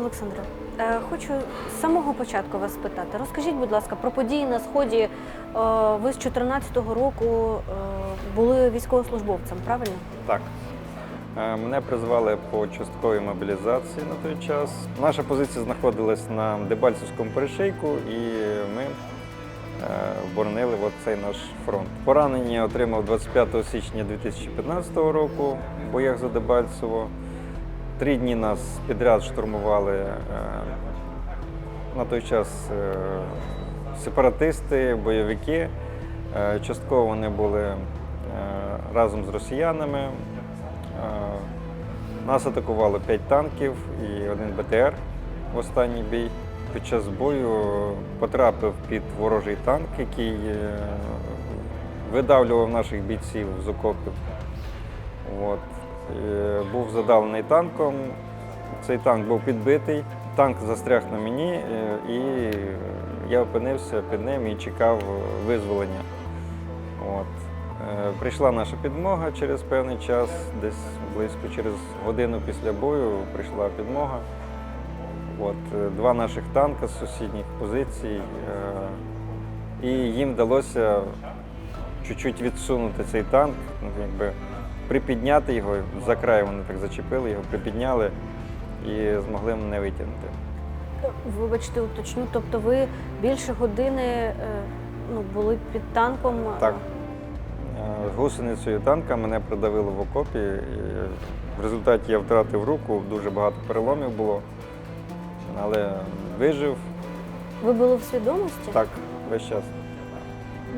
Олександре, хочу з самого початку вас спитати. Розкажіть, будь ласка, про події на сході. Е, Ви з 2014 року е, були військовослужбовцем, правильно? Так. Е, Мене призвали по частковій мобілізації на той час. Наша позиція знаходилась на Дебальцевському перешийку, і ми боронили цей наш фронт. Поранення отримав 25 січня 2015 року в боях за Дебальцево. Три дні нас підряд штурмували е, на той час е, сепаратисти, бойовики. Е, Частково вони були разом з росіянами. Нас атакувало 5 танків і один БТР в останній бій. Під час бою потрапив під ворожий танк, який видавлював наших бійців з окопів. От. Е, Був задавлений танком. Цей танк був підбитий. Танк застряг на мені, е, і я опинився під ним і чекав визволення. От. Е, Прийшла наша підмога через певний час, десь близько через годину після бою прийшла підмога. От, два наших танка з сусідніх позицій. І їм вдалося чуть-чуть відсунути цей танк, ну, якби припідняти його, за край вони так зачепили, його припідняли і змогли мене витягнути. Вибачте, уточню. Тобто ви більше години е, ну, були під танком. е, Так. Е, Гусеницею танка мене придавило в окопі. В результаті я втратив руку, дуже багато переломів було. Але вижив Ви були в свідомості? так весь час.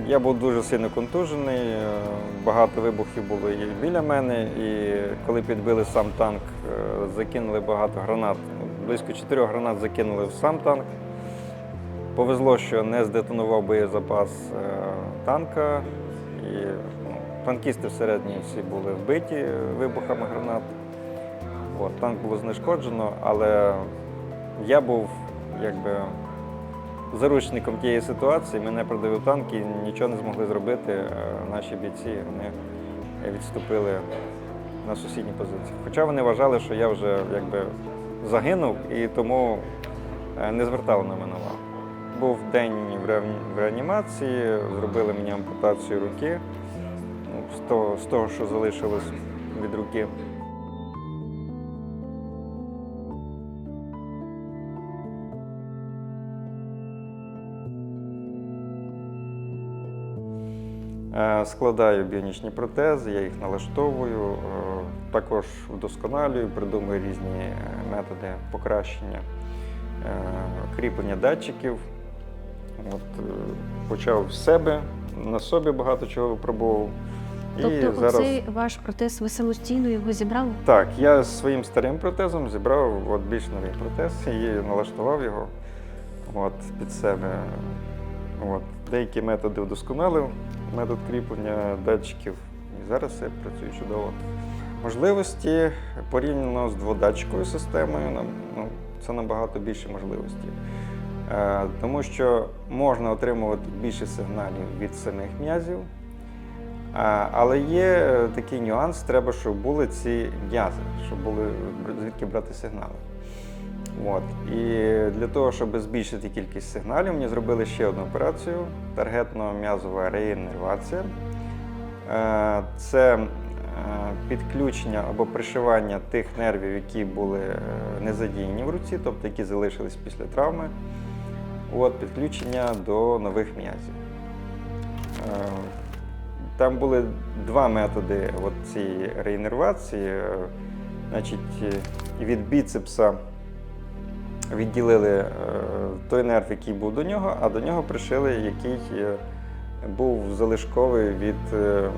Я був дуже сильно контужений, е, багато вибухів було і біля мене, і коли підбили сам танк, е, закинули багато гранат. Близько чотирьох гранат закинули в сам танк. Повезло, що не здетонував боєзапас е, танка, і ну, танкісти всередині всі були вбиті вибухами гранат. От, танк було знешкоджено, але я був якби заручником тієї ситуації. Мене продавив танк і нічого не змогли зробити. Е, Наші бійці вони відступили на сусідні позиції. Хоча вони вважали, що я вже якби загинув і тому е, не звертали на мене увагу. Був день в в реанімації, зробили мені ампутацію руки ну, з того, що залишилось від руки. Складаю біонічні протези, я їх налаштовую, е, також вдосконалюю, придумую різні е, методи покращення е, кріплення датчиків. От, е, почав з себе, на собі багато чого випробував. І Тобто, зараз оцей ваш протез, ви самостійно його зібрали? так, я своїм старим протезом зібрав от, більш новий протез і налаштував його от, під себе. От. Деякі методи вдосконалив, метод кріплення датчиків, і зараз все працює чудово. Можливості порівняно з дводатчиковою системою, ну, це набагато більше можливості. Е, Тому що можна отримувати більше сигналів від самих м'язів, Але є е, такий нюанс, треба, щоб були ці м'язи, щоб були звідки брати сигнали. От. І для того, щоб збільшити кількість сигналів, мені зробили ще одну операцію таргетно-м'язова реіннервація. Е, Це е, підключення або пришивання тих нервів, які були е, не задіяні в руці, тобто які залишились після травми. От, підключення до нових м'язів. Там були два методи от цієї реінервації. Значить, від біцепса відділили е, той нерв, який був до нього, а до нього пришили, який е, був залишковий від е,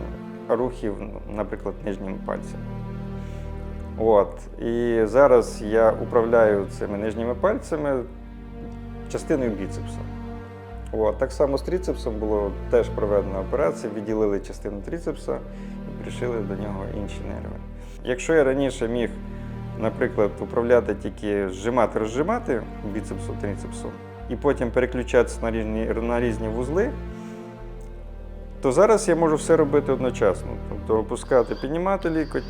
рухів, наприклад, нижнім пальцем. От. І зараз я управляю цими нижніми пальцями частиною біцепса. От. Так само з трицепсом було теж проведена операція, відділили частину трицепса і пришили до нього інші нерви. Якщо я раніше міг, наприклад, управляти тільки зжимати, розжимати біцепсу, трицепсу, і потім переключатися на різні, на різні вузли, то зараз я можу все робити одночасно. Тобто опускати, піднімати лікоть,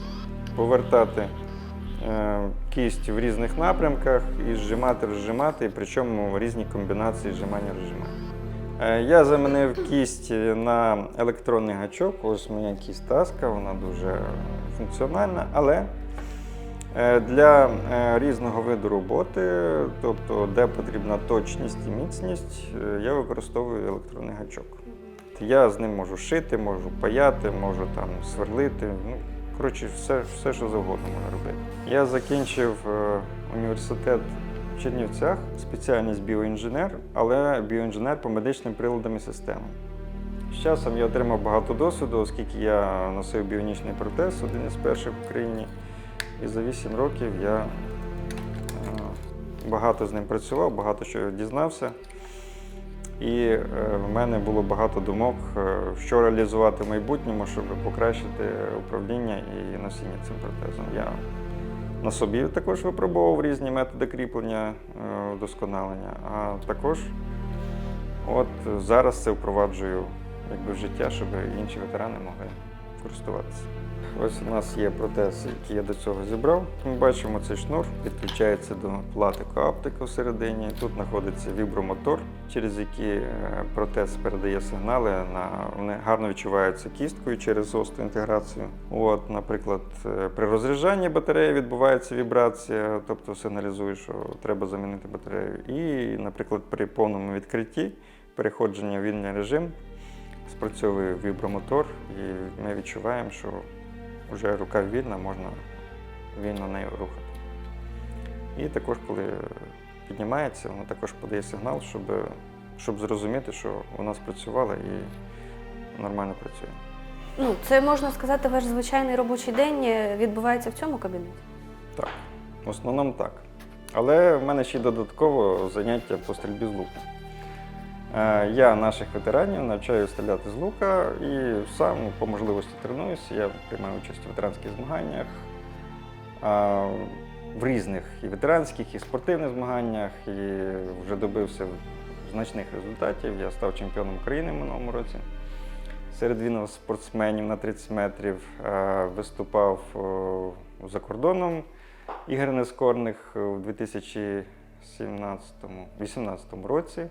повертати е, кість в різних напрямках і зжимати, розжимати, причому різні комбінації зжимання розжимання. Е, Я замінив кість на електронний гачок. Ось моя кість таска, вона дуже функціональна, але для е, різного виду роботи, тобто де потрібна точність і міцність, е, я використовую електронний гачок. Я з ним можу шити, можу паяти, можу там сверлити. Ну, коротше, все, все, що завгодно можна робити. Я закінчив е, університет в Чернівцях, спеціальність біоінженер, але біоінженер по медичним приладам і системам. З часом я отримав багато досвіду, оскільки я носив біонічний протез, один із перших в Україні. І за 8 років я е, багато з ним працював, багато що дізнався. І е, в мене було багато думок, е, що реалізувати в майбутньому, щоб покращити управління і носіння цим протезом. Я на собі також випробував різні методи кріплення, вдосконалення, а також от зараз це впроваджую якби, в життя, щоб інші ветерани могли користуватися. Ось у нас є протез, який я до цього зібрав. Ми бачимо цей шнур, підключається до плати оптика всередині. Тут знаходиться вібромотор, через який е, протез передає сигнали. На вони гарно відчуваються кісткою через осту інтеграцію. От, наприклад, е, при розряджанні батареї відбувається вібрація, тобто сигналізує, що треба замінити батарею. І, наприклад, при повному відкритті переходження в вільний режим спрацьовує вібромотор, і ми відчуваємо, що вже рука вільна, можна вільно нею рухати. І також, коли піднімається, воно також подає сигнал, щоб, щоб зрозуміти, що вона спрацювала і нормально працює. Ну, це можна сказати, ваш звичайний робочий день е, відбувається в цьому кабінеті. Так, в основному так. Але в мене ще й додатково заняття по стрільбі з луку. Е, Я наших ветеранів навчаю стріляти з лука і сам по можливості тренуюся. Я приймаю участь у ветеранських змаганнях, в різних і ветеранських, і спортивних змаганнях, і вже добився значних результатів. Я став чемпіоном України в минулому році. Серед вільних спортсменів на 30 метрів Е, виступав за кордоном ігор нескорних у 2017-2018 році.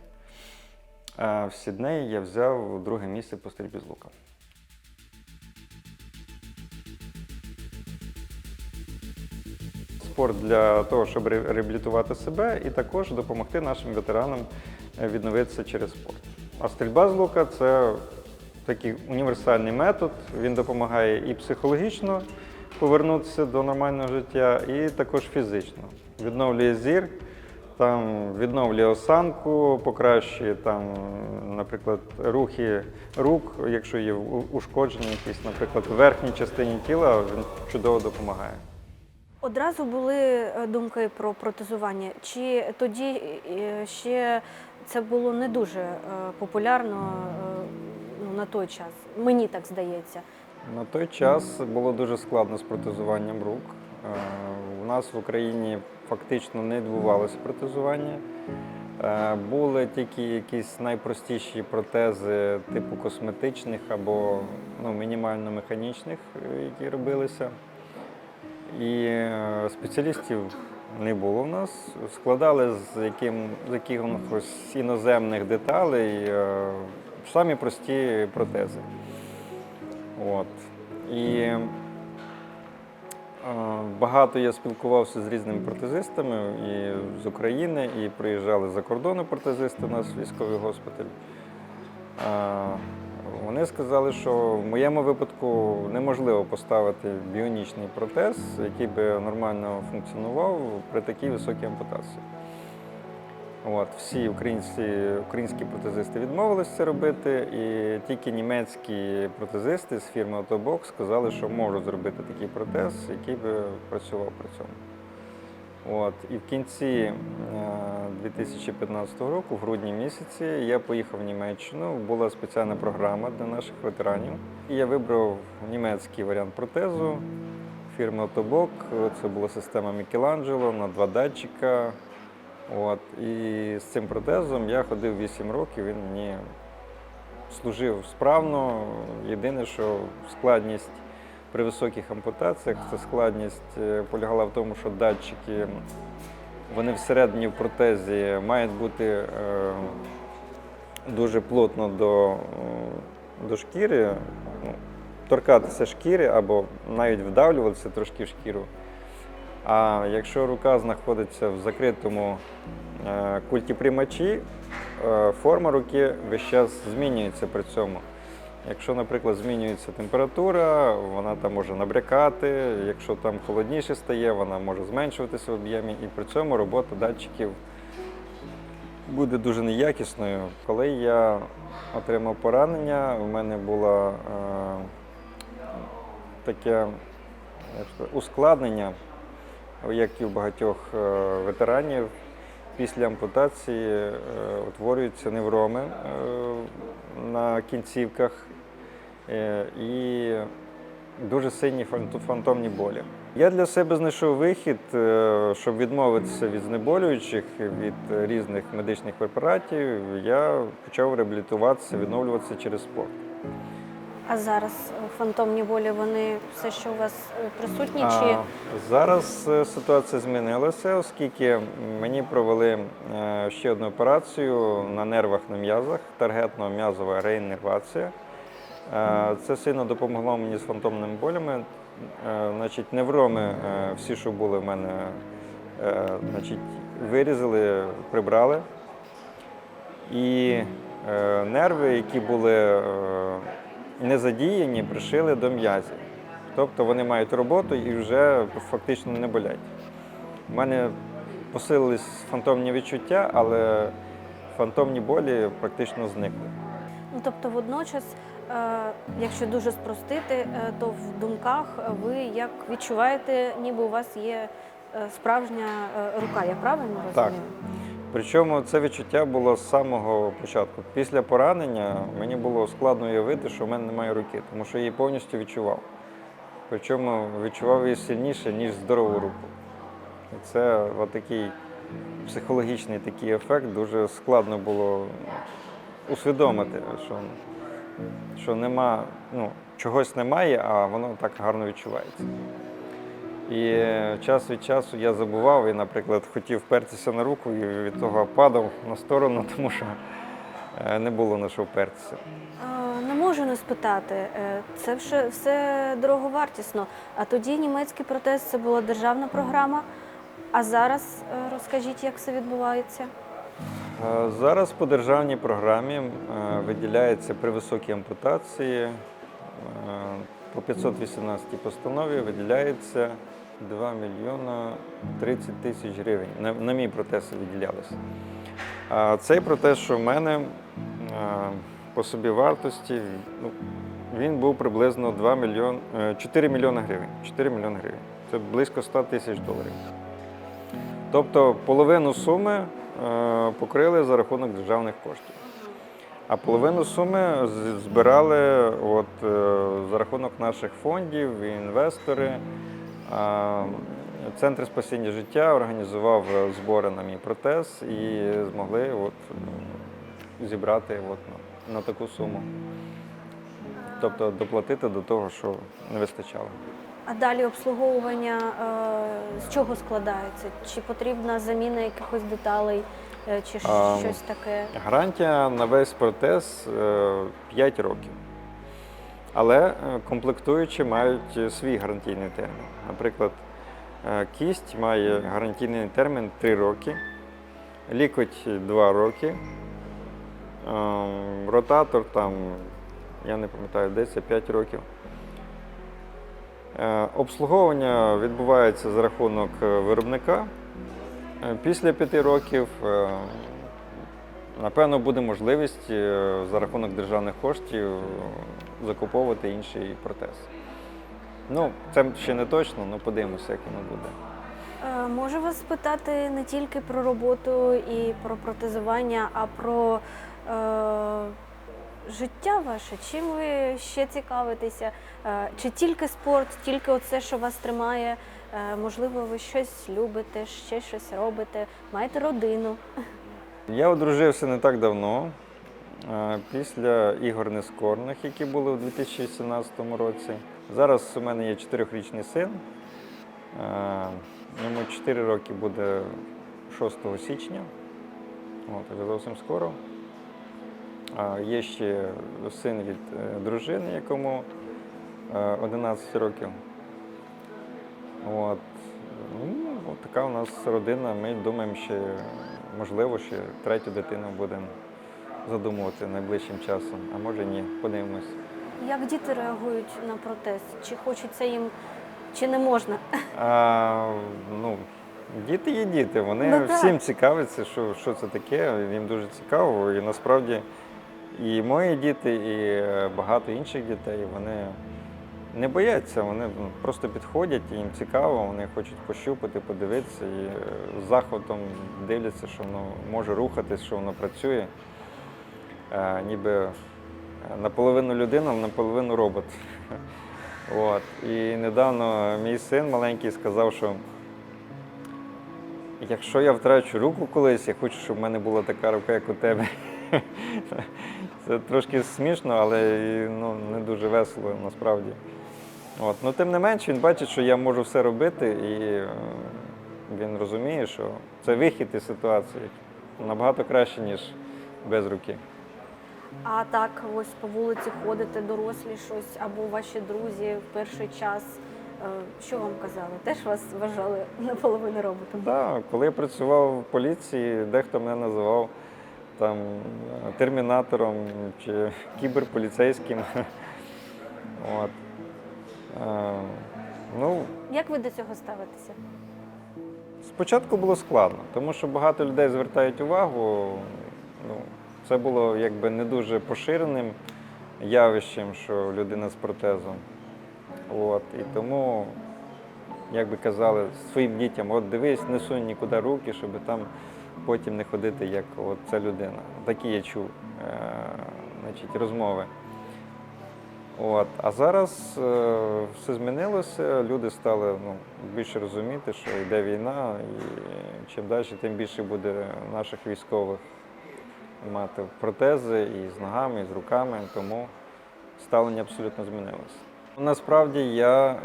А в Сіднеї я взяв друге місце по стрільбі з лука. Спорт для того, щоб ре- реабілітувати себе і також допомогти нашим ветеранам е, відновитися через спорт. А стрільба з лука це такий універсальний метод. Він допомагає і психологічно повернутися до нормального життя, і також фізично. Відновлює зір, там відновлює осанку, покращує там, наприклад, рухи рук, якщо є у- ушкодження якісь, наприклад, в верхній частині тіла, він чудово допомагає. Одразу були е, думки про протезування. Чи тоді е, ще це було не дуже е, популярно ну, на той час? Мені так здається. На той час було дуже складно з протезуванням рук. У нас в Україні фактично не відбувалося протезування. Е, Були тільки якісь найпростіші протези типу косметичних або ну, мінімально механічних, е, які робилися. І е, спеціалістів не було в нас. Складали з, яким, з якихось іноземних деталей самі прості протези. От. І багато я спілкувався з різними протезистами і з України, і приїжджали за кордону протезисти у нас в військовий госпіталь. Вони сказали, що в моєму випадку неможливо поставити біонічний протез, який би нормально функціонував при такій високій ампутації. От, всі українці, українські протезисти відмовилися це робити, і тільки німецькі протезисти з фірми Autobox сказали, що можуть зробити такий протез, який би працював при цьому. От, і в кінці е, 2015 року, в грудні місяці, я поїхав в Німеччину. Була спеціальна програма для наших ветеранів. І я вибрав німецький варіант протезу фірми Autobox. Це була система Michelangelo на два датчика. От, і з цим протезом я ходив 8 років, він мені служив справно. Єдине, що складність при високих ампутаціях. Це складність е, полягала в тому, що датчики вони всередині в протезі мають бути е, дуже плотно до, е, до шкіри, ну, торкатися шкіри або навіть вдавлюватися трошки в шкіру. А якщо рука знаходиться в закритому е, культіприймачі, е, форма руки весь час змінюється при цьому. Якщо, наприклад, змінюється температура, вона там може набрякати. Якщо там холодніше стає, вона може зменшуватися в об'ємі, і при цьому робота датчиків буде дуже неякісною. Коли я отримав поранення, у мене було е, таке ускладнення, як і у багатьох е, ветеранів. Після ампутації е, утворюються невроми е, на кінцівках і дуже сильні фантомні болі. Я для себе знайшов вихід, щоб відмовитися від знеболюючих, від різних медичних препаратів. Я почав реабілітуватися, відновлюватися через спорт. А зараз е, фантомні болі вони все, що у вас е, присутні, чи зараз е, ситуація змінилася, оскільки мені провели ще одну операцію на нервах на м'язах, таргетно-м'язова реіннервація. Е, Це сильно допомогло мені з фантомними болями. Значить, невроми, всі, що були в мене, значить, вирізали, прибрали. І нерви, які були е, не задіяні, пришили до м'язів. Тобто вони мають роботу і вже фактично не болять. У мене посилились фантомні відчуття, але фантомні болі практично зникли. ну тобто водночас, е, якщо дуже спростити, е, то в думках ви як відчуваєте, ніби у вас є е, справжня рука. Я правильно Так. Причому це відчуття було з самого початку. Після поранення мені було складно уявити, що в мене немає руки, тому що я її повністю відчував. Причому відчував її сильніше, ніж здорову руку. І це такий психологічний такий ефект, дуже складно було усвідомити, що, що нема, ну, чогось немає, а воно так гарно відчувається. І час від часу я забував і, наприклад, хотів впертися на руку і від того падав на сторону, тому що е, не було на що впертися. Не можу не спитати. Е, Це все, все дороговартісно. А тоді німецький протест це була державна програма. А зараз е, розкажіть, як все відбувається? Зараз по державній програмі виділяється при високій ампутації по 518 постанові виділяється 2 мільйона 30 тисяч гривень. На, на мій протез виділялося. А цей протез, що в мене е, по собі вартості, ну, він був приблизно 2 мільйон, е, 4 мільйони гривень. 4 мільйони гривень. Це близько 100 тисяч доларів. Тобто половину суми е, покрили за рахунок державних коштів. А половину суми збирали от, е, за рахунок наших фондів, і інвестори. Центр спасіння життя організував е, збори на мій протез і змогли от, зібрати от, на, таку суму. Тобто доплатити до того, що не вистачало. А далі обслуговування е, з чого складається? Чи потрібна заміна якихось деталей, чи А, щось таке? Гарантія на весь протез е, 5 років. Але е, комплектуючі мають е, свій гарантійний термін. Наприклад, е, кість має гарантійний термін 3 роки, лікоть 2 роки, е, ротатор там, я не пам'ятаю, десь 5 років. Е, Обслуговування відбувається за рахунок е, виробника. Е, Після п'яти років, е, напевно, буде можливість е, за рахунок державних коштів закуповувати інший протез. Ну, це ще не точно, але подивимося, як воно буде. Можу вас спитати не тільки про роботу і про протезування, а про життя ваше. Чим ви ще цікавитеся? Е, чи тільки спорт, тільки оце, що вас тримає? Е, можливо, ви щось любите, ще щось робите, маєте родину. Я одружився не так давно, е, після ігор нескорних, які були у 2017 році. Зараз у мене є чотирьохрічний син. Йому 4 роки буде 6 січня. От, зовсім скоро. А Є ще син від е, дружини, якому е, 11 років. От. Ну, от така у нас родина. Ми думаємо, що можливо ще третю дитину будемо задумувати найближчим часом, а може ні, подивимось. Як діти реагують на протез? Чи хочеться їм, чи не можна? А, ну, діти є діти, вони Ну, всім цікавляться, що, що це таке, їм дуже цікаво. І насправді і мої діти, і е, багато інших дітей, вони не бояться, вони ну, просто підходять, їм цікаво, вони хочуть пощупати, подивитися і е, з захватом дивляться, що воно може рухатись, що воно працює. Е, ніби наполовину людина, наполовину робот. От. І недавно мій син маленький сказав, що якщо я втрачу руку колись, я хочу, щоб в мене була така рука, як у тебе. Це трошки смішно, але ну, не дуже весело насправді. От. Ну, тим не менш, він бачить, що я можу все робити, і е, він розуміє, що це вихід із ситуації набагато краще, ніж без руки. А так, ось по вулиці ходите, дорослі щось, або ваші друзі в перший час. е, Що вам казали? Теж вас вважали наполовину роботом? Да, коли я працював в поліції, дехто мене називав там термінатором чи кіберполіцейським. От. Е, ну, Як ви до цього ставитеся? спочатку було складно, тому що багато людей звертають увагу. Ну, це було якби не дуже поширеним явищем, що людина з протезом. От. І тому, як би казали, своїм дітям, от дивись, не сунь нікуди руки, щоб там потім не ходити, як от ця людина. Такі я чув е, значить, розмови. От. А зараз е, все змінилося, люди стали ну, більше розуміти, що йде війна, і чим далі, тим більше буде наших військових мати протези і з ногами, і з руками, тому ставлення абсолютно змінилося. Насправді я е,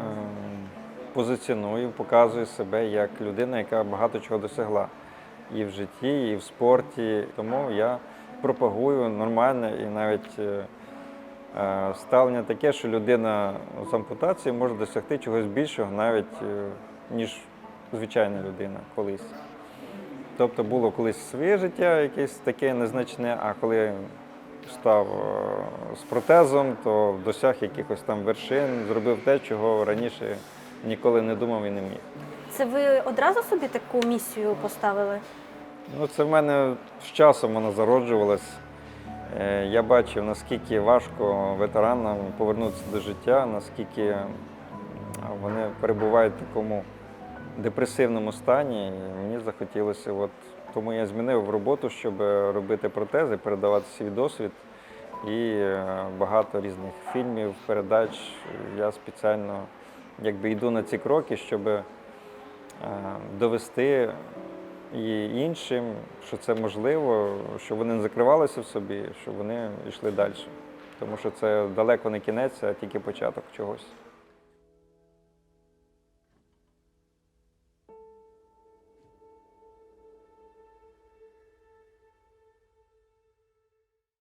позиціоную, показую себе як людина, яка багато чого досягла і в житті, і в спорті. Тому я пропагую нормальне і навіть е, е, ставлення таке, що людина з ампутацією може досягти чогось більшого, навіть е, ніж звичайна людина колись. Тобто було колись своє життя якесь таке незначне, а коли став з протезом, то досяг якихось там вершин, зробив те, чого раніше ніколи не думав і не міг. Це ви одразу собі таку місію поставили? Ну, це в мене з часом воно зароджувалось. Е, Я бачив, наскільки важко ветеранам повернутися до життя, наскільки вони перебувають в такому депресивному стані. І мені захотілося, от, тому я змінив роботу, щоб робити протези, передавати свій досвід. І е, багато різних фільмів, передач. Я спеціально якби йду на ці кроки, щоб е, довести і іншим, що це можливо, щоб вони не закривалися в собі, щоб вони йшли далі. Тому що це далеко не кінець, а тільки початок чогось.